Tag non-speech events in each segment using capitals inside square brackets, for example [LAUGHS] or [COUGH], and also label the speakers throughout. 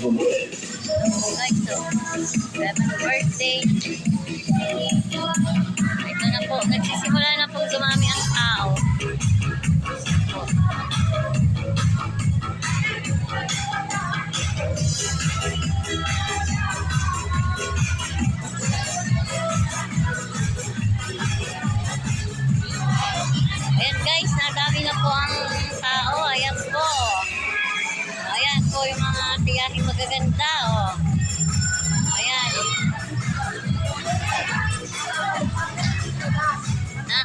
Speaker 1: Guys, so, happy birthday. Ito na po, nagsisimula na po dumami ang tao. Ayan guys, nadami na po ang tiyahin magaganda. Oh. Ayan. Ha?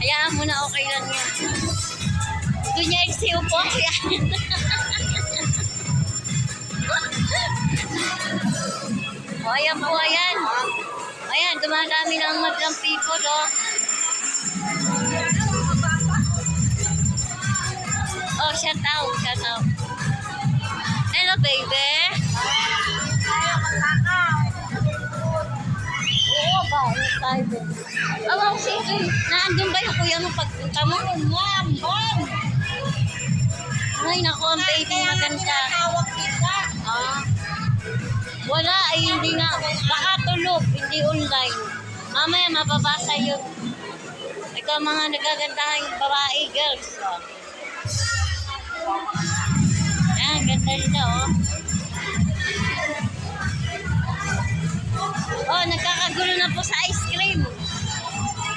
Speaker 1: Hayaan mo na okay lang yan. Gusto niya yung po. Ayan. [LAUGHS] o, ayan po, ayan. Ayan, dumadami ng madlang people, oh. Oh, tayo ba? Awaw, sige. Naandun ba yung kuya mo pagpunta mo? Ma'am, ma'am. Ay, naku, ang baby maganda. Ah. Wala, ay hindi nga. Baka tulog, hindi online. Mamaya mababasa yun. Ikaw mga nagagandahan babae, girls. Oh. Ayan, ganda nila, oh. Oh, nagkakagulo na po sa ice cream.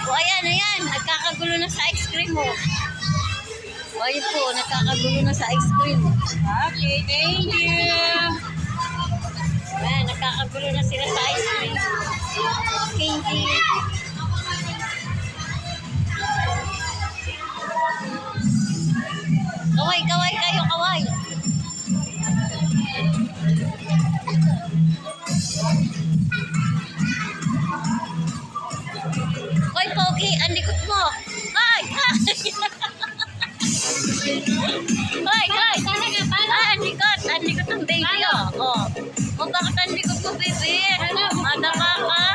Speaker 1: Oh, ayan, ayan. Nagkakagulo na sa ice cream, oh. Oh, ayun po, nagkakagulo na sa ice cream.
Speaker 2: Okay, thank you.
Speaker 1: Ayan, nagkakagulo na sila sa ice cream. Candy. Kaway, kaway. Ang likod mo. Ay, ay. Hoy, hoy. Ah, ang likod. Ang likod ng baby, oh. Oh. O, bakit ang likod mo, baby? Madama ka.